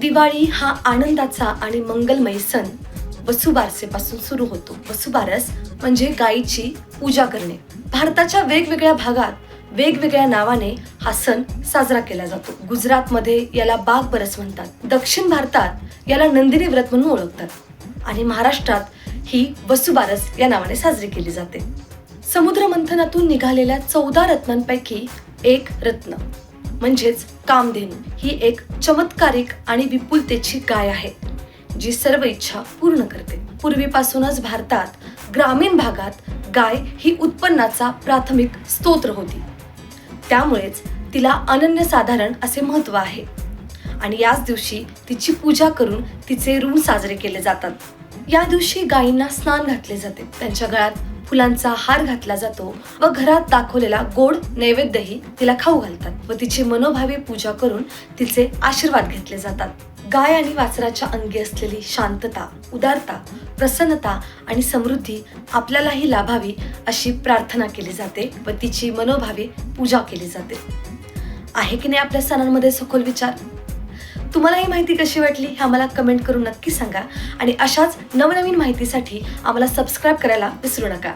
दिवाळी हा आनंदाचा आणि मंगलमय सण वसुबारसेपासून सुरू होतो. वसुबारस म्हणजे गायीची पूजा करणे. भारताच्या वेगवेगळ्या भागात वेगवेगळ्या नावाने हा सण साजरा केला जातो. गुजरातमध्ये याला बाग बरस म्हणतात. दक्षिण भारतात याला नंदिनी व्रत म्हणून ओळखतात. आणि महाराष्ट्रात ही वसुबारस या नावाने साजरी केली जाते. समुद्र मंथनातून निघालेल्या चौदा रत्नांपैकी एक रत्न. म्हणजेच कामधेनू ही एक चमत्कारिक आणि विपुलतेची गाय आहे जी सर्व इच्छा पूर्ण करते. पूर्वीपासूनच भारतात ग्रामीण भागात गाय ही उत्पन्नाचा प्राथमिक स्तोत्र होती. त्यामुळेच तिला अनन्यसाधारण असे महत्त्व आहे. आणि याच दिवशी तिची पूजा करून तिचे ऋण साजरे केले जातात. या दिवशी गायींना स्नान घातले जाते. त्यांच्या गळ्यात फुलांचा हार घातला जातो व घरात दाखवलेला गोड नैवेद्यही तिला खाऊ घालतात व तिची मनोभावे पूजा करून तिचे आशीर्वाद घेतले जातात. गाय आणि वासराच्या अंगी असलेली शांतता उदारता प्रसन्नता आणि समृद्धी आपल्यालाही लाभावी अशी प्रार्थना केली जाते व तिची मनोभावे पूजा केली जाते. आहे की नाही आपल्या सणांमध्ये सखोल विचार? तुम्हाला ही माहिती कशी वाटली हे आम्हाला कमेंट करून नक्की सांगा. आणि अशाच नवनवीन माहितीसाठी आम्हाला सबस्क्राईब करायला विसरू नका.